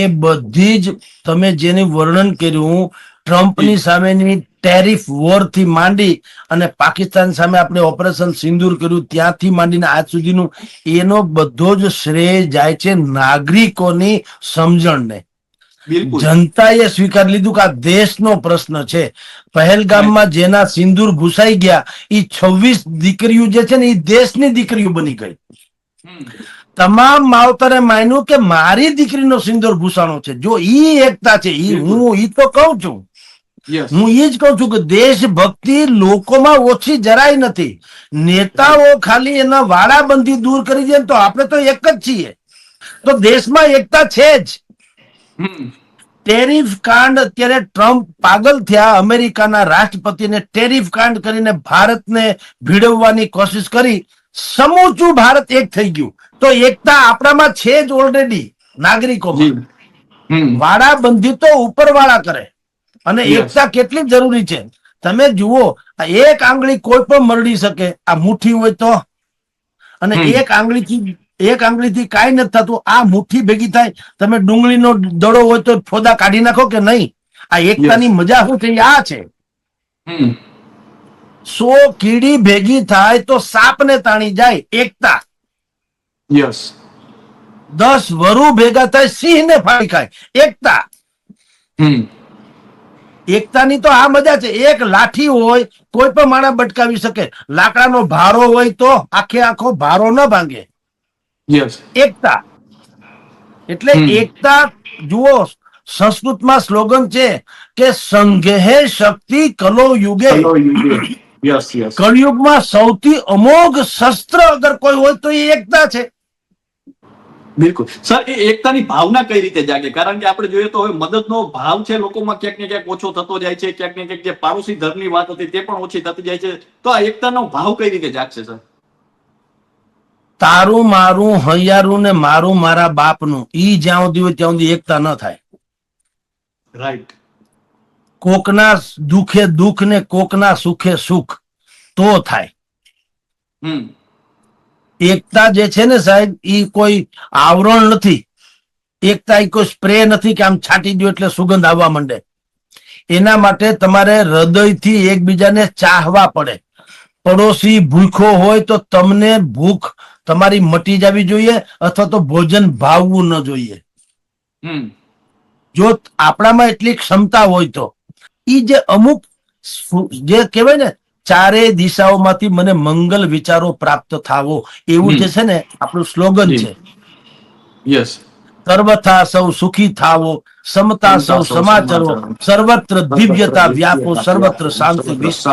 એ બધી જ તમે જેની વર્ણન કર્યું ટ્રમ્પની સામેની ટેરિફ વોરથી માંડી અને પાકિસ્તાન સામે આપણે ઓપરેશન સિંદૂર કર્યું ત્યાંથી માંડીને આજ સુધીનું એનો બધો જ શ્રેય જાય છે નાગરિકોની સમજણને. જનતાએ સ્વીકાર લીધું કે આ દેશનો પ્રશ્ન છે. પહેલગામમાં જેના સિંદૂર ઘુસાઈ ગયા એ છવ્વીસ દીકરીઓ જે છે ને એ દેશની દીકરીઓ બની ગઈ. તમામ માવતરે માન્યું કે મારી દીકરીનો સિંદૂર ઘુસાણો છે. જો ઈ એકતા છે ઈ હું ઈ તો કઉ છું. હું એ જ કઉ છું કે દેશભક્તિ લોકોમાં ઓછી જરાય નથી. નેતાઓ ખાલી એના વાડાબંધી દૂર કરી દે તો આપણે તો એક જ છીએ. તો દેશમાં એકતા છે જ. ટેરિફ કાંડ અત્યારે ટ્રમ્પ પાગલ થયા અમેરિકાના રાષ્ટ્રપતિને ટેરિફ કાંડ કરીને ભારતને ભીડવવાની કોશિશ કરી. સમૂચું ભારત એક થઈ ગયું. તો એકતા આપણામાં છે જ ઓલરેડી નાગરિકોમાં. વાળા હમ. વાડાબંધી તો ઉપરવાળા કરે. અને એકતા કેટલી જરૂરી છે. તમે જુઓ એક આંગળી કોઈ પણ મરડી શકે. આ મુઠ્ઠી હોય તો. અને એક એક આંગળીથી એક આંગળીથી કાંઈ નથી થતું. આ મુઠ્ઠી ભેગી થાય. તમે ડુંગળીનો દડો હોય તો ફોદા કાઢી નાખો કે નહીં? આ એકતાની મજા શું છે? આ છે. હમ. સો કીડી ભેગી થાય તો સાપને તાણી જાય એકતા. યસ દસ વરુ ભેગા થાય સિંહને ફાડી ખાય. એકતા. એકતાની તો આ મજા છે. એક લાઠી હોય કોઈ પણ માણસ બટકાવી શકે. લાકડાનો ભારો હોય તો આખે આખો ભારો ન ભાંગે. એકતા. એટલે એકતા જુઓ સંસ્કૃતમાં સ્લોગન છે કે સંઘે શક્તિ કલો યુગે. Yes, yes. કળિયુગમાં સૌથી અમોઘ શસ્ત્ર અગર કોઈ હોય તો એ એકતા છે. બિલકુલ. સર એ એકતાની ભાવના કઈ રીતે જાગે? કારણ કે આપણે જોઈએ તો હવે મદદનો ભાવ છે લોકોમાં ક્યાંક ને ક્યાંક ઓછો થતો જાય છે ક્યાંક ને ક્યાંક જે પાડોશી ધર્મની વાત હતી તે પણ ઓછી થતી જાય છે. તો આ એકતાનો ભાવ કઈ રીતે જાગશે સર? તારું મારું હૈયારું ને મારું મારા બાપનું ઈ જ્યાં સુધી હોય ત્યાં સુધી એકતા ન થાય. રાઈટ કોકના દુખે દુઃખ ને કોકના સુખે સુખ તો થાય. એકતા જે છે ને સાહેબ એ કોઈ આવરણ નથી. એકતા એ કોઈ સ્પ્રે નથી કે આમ છાંટી દો એટલે સુગંધ આવવા માંડે. એના માટે તમારે હૃદયથી એકબીજાને ચાહવા પડે. પડોશી ભૂખો હોય તો તમને ભૂખ તમારી મટી જવી જોઈએ અથવા તો ભોજન ભાવવું ન જોઈએ. હમ. જો આપણામાં એટલી ક્ષમતા હોય તો. ઈ જે અમુક જે કહેવાય ને ચારે દિશાઓમાંથી મને મંગલ વિચારો પ્રાપ્ત થાવો એવું જે છે ને આપણું સ્લોગન છે. યસ. સર્વથા સૌ સુખી થાવો સમતા સૌ સમાચરો. સર્વત્ર દિવ્યતા વ્યાપો સર્વત્ર શાંતિ વિશ્વ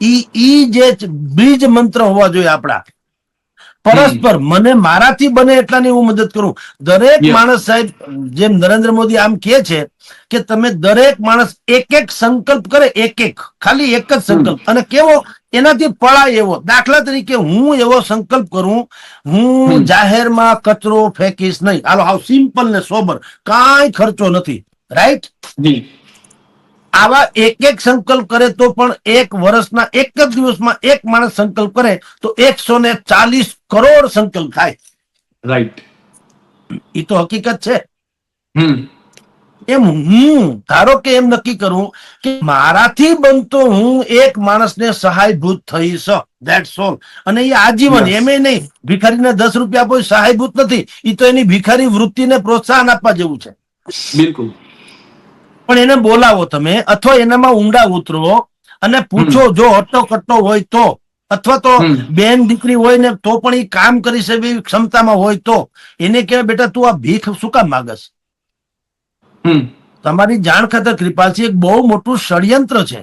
ઈ ઈ જે બીજ મંત્ર હોવા જોઈએ આપણા. પરસ્પર. મને મારાથી બને એટલાની હું મદદ કરું. દરેક માણસ સાહેબ જેમ નરેન્દ્ર મોદી આમ કે છે કે તમે દરેક માણસ એક એક સંકલ્પ કરે એક એક ખાલી એક જ સંકલ્પ. અને કેવો? એનાથી પળાય એવો. દાખલા તરીકે હું એવો સંકલ્પ કરું હું જાહેરમાં કચરો ફેંકીશ નહીં. હાલો હાવ સિમ્પલ ને સોબર. કાંઈ ખર્ચો નથી. રાઈટ? આવા એક એક સંકલ્પ કરે તો પણ એક વર્ષના એક જ દિવસમાં એક માણસ સંકલ્પ કરે તો એકસો ને ચાલીસ કરોડ સંકલ્પ થાય. રાઈટ એ તો હકીકત છે. એમ હું ધારો કે એમ નક્કી કરું કે મારાથી બનતો હું એક માણસને સહાયભૂત થઈશ. ધેટ્સ ઓલ અને એ આજીવન. એમે નહીં. ભિખારીને દસ રૂપિયા આપો સહાયભૂત નથી. એ તો એની ભિખારી વૃત્તિને પ્રોત્સાહન આપવા જેવું છે. બિલકુલ. પણ એને બોલાવો તમે અથવા એનામાં ઊંડા ઉતરો અને પૂછો જો હટ્ટો કટ્ટો હોય તો અથવા તો બેન દીકરી હોય ને તો પણ એ કામ કરી શકે એવી ક્ષમતામાં હોય તો. એને કહેવાય બેટા તું આ ભીખ શું કામ માગસ? હમ. તમારી જાણ ખાતર કૃપાલસિંહ એક બહુ મોટું ષડયંત્ર છે.